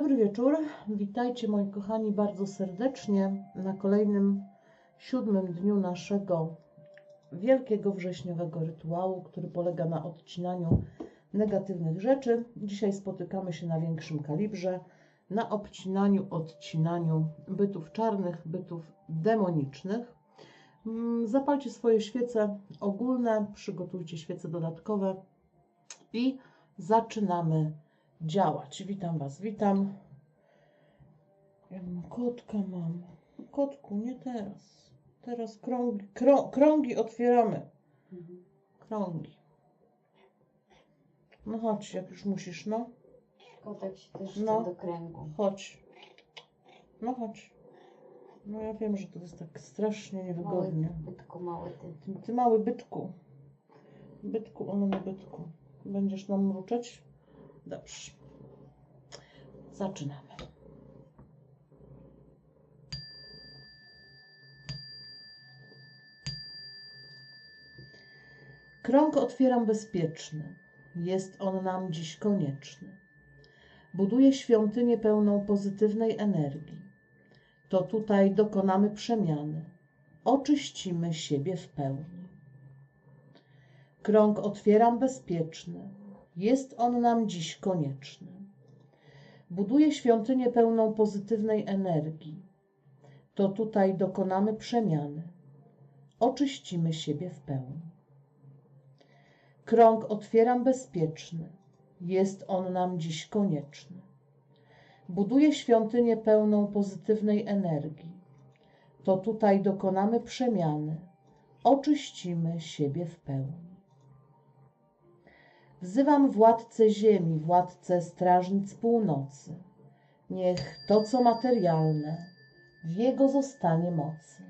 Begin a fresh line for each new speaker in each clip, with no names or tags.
Dobry wieczór. Witajcie moi kochani bardzo serdecznie na kolejnym siódmym dniu naszego wielkiego wrześniowego rytuału, który polega na odcinaniu negatywnych rzeczy. Dzisiaj spotykamy się na większym kalibrze, na obcinaniu, odcinaniu bytów czarnych, bytów demonicznych. Mm, Zapalcie swoje świece ogólne, przygotujcie świece dodatkowe i zaczynamy działać. Witam Was, witam. Ja mam kotka, mam. Kotku, nie teraz. Teraz krągi, krą, krągi otwieramy. Krągi. No chodź, jak już musisz, no.
Kotek się też
No.
chce do kręgu.
Chodź. No chodź. No ja wiem, że to jest tak strasznie
Mały,
niewygodnie.
bytku mały ty.
Ty, ty mały bytku. Bytku, ono na bytku. Będziesz nam mruczeć? Dobrze. Zaczynamy. Krąg otwieram bezpieczny. Jest on nam dziś konieczny. Buduję świątynię pełną pozytywnej energii. To tutaj dokonamy przemiany oczyścimy siebie w pełni. Krąg otwieram bezpieczny, jest on nam dziś konieczny. Buduję świątynię pełną pozytywnej energii. To tutaj dokonamy przemiany, oczyścimy siebie w pełni. Krąg otwieram bezpieczny, jest on nam dziś konieczny. Buduję świątynię pełną pozytywnej energii to tutaj dokonamy przemiany, oczyścimy siebie w pełni. Wzywam władcę ziemi, władcę strażnic północy. Niech to, co materialne, w Jego zostanie mocy.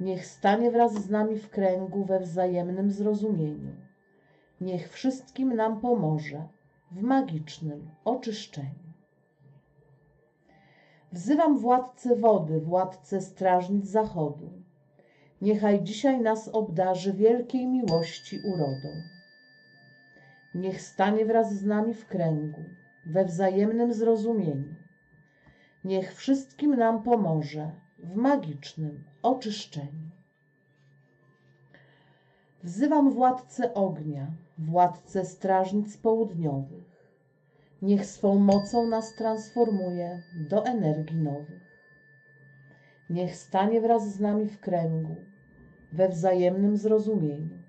Niech stanie wraz z nami w kręgu we wzajemnym zrozumieniu. Niech wszystkim nam pomoże w magicznym oczyszczeniu. Wzywam władcę wody, władcę strażnic zachodu. Niechaj dzisiaj nas obdarzy wielkiej miłości urodą. Niech stanie wraz z nami w kręgu, we wzajemnym zrozumieniu. Niech wszystkim nam pomoże w magicznym oczyszczeniu. Wzywam władcę ognia, władcę strażnic południowych. Niech swą mocą nas transformuje do energii nowych. Niech stanie wraz z nami w kręgu, we wzajemnym zrozumieniu.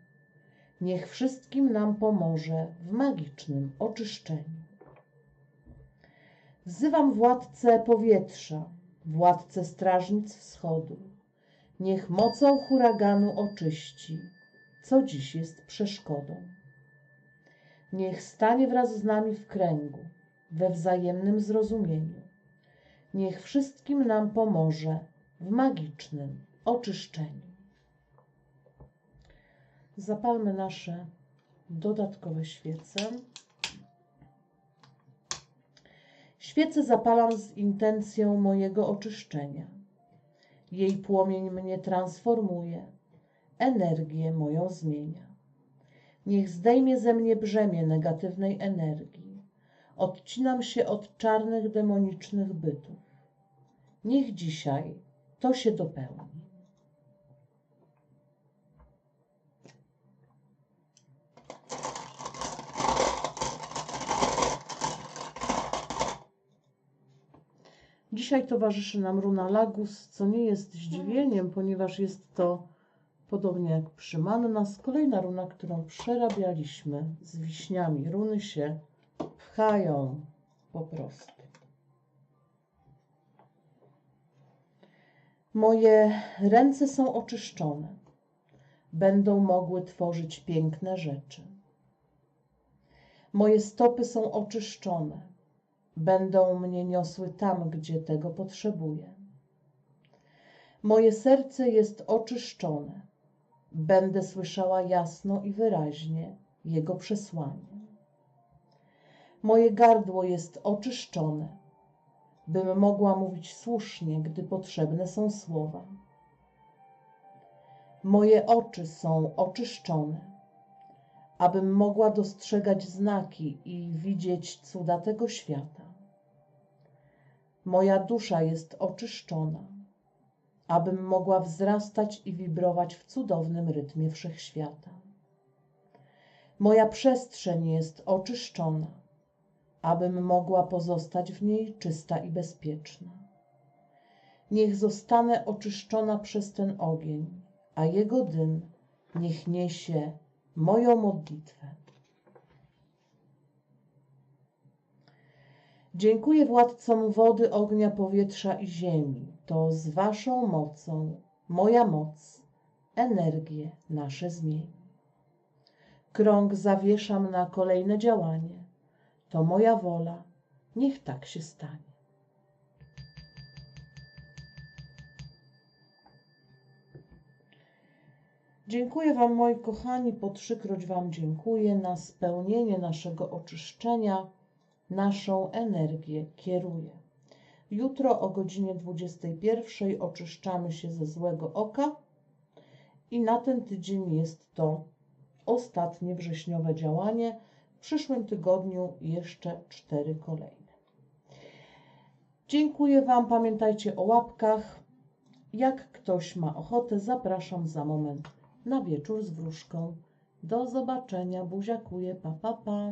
Niech wszystkim nam pomoże w magicznym oczyszczeniu. Wzywam władcę powietrza, władcę strażnic wschodu. Niech mocą huraganu oczyści, co dziś jest przeszkodą. Niech stanie wraz z nami w kręgu, we wzajemnym zrozumieniu. Niech wszystkim nam pomoże w magicznym oczyszczeniu. Zapalmy nasze dodatkowe świece. Świecę zapalam z intencją mojego oczyszczenia. Jej płomień mnie transformuje, energię moją zmienia. Niech zdejmie ze mnie brzemię negatywnej energii. Odcinam się od czarnych, demonicznych bytów. Niech dzisiaj to się dopełni. Dzisiaj towarzyszy nam runa Lagus, co nie jest zdziwieniem, ponieważ jest to Podobnie jak przy Mannas, kolejna runa, którą przerabialiśmy z wiśniami. Runy się pchają po prostu. Moje ręce są oczyszczone. Będą mogły tworzyć piękne rzeczy. Moje stopy są oczyszczone. Będą mnie niosły tam, gdzie tego potrzebuję. Moje serce jest oczyszczone będę słyszała jasno i wyraźnie Jego przesłanie. Moje gardło jest oczyszczone, bym mogła mówić słusznie, gdy potrzebne są słowa. Moje oczy są oczyszczone, abym mogła dostrzegać znaki i widzieć cuda tego świata. Moja dusza jest oczyszczona, abym mogła wzrastać i wibrować w cudownym rytmie wszechświata. Moja przestrzeń jest oczyszczona, abym mogła pozostać w niej czysta i bezpieczna. Niech zostanę oczyszczona przez ten ogień, a jego dym niech niesie moją modlitwę. Dziękuję władcom wody, ognia, powietrza i ziemi. To z waszą mocą moja moc, energię nasze zmieni. Krąg zawieszam na kolejne działanie. To moja wola, niech tak się stanie. Dziękuję Wam, moi kochani, po trzykroć Wam dziękuję. Na spełnienie naszego oczyszczenia, naszą energię kieruję. Jutro o godzinie 21 oczyszczamy się ze złego oka i na ten tydzień jest to ostatnie wrześniowe działanie. W przyszłym tygodniu jeszcze cztery kolejne. Dziękuję Wam. Pamiętajcie o łapkach. Jak ktoś ma ochotę, zapraszam za moment na wieczór z wróżką. Do zobaczenia. Buziakuję. Pa, pa, pa.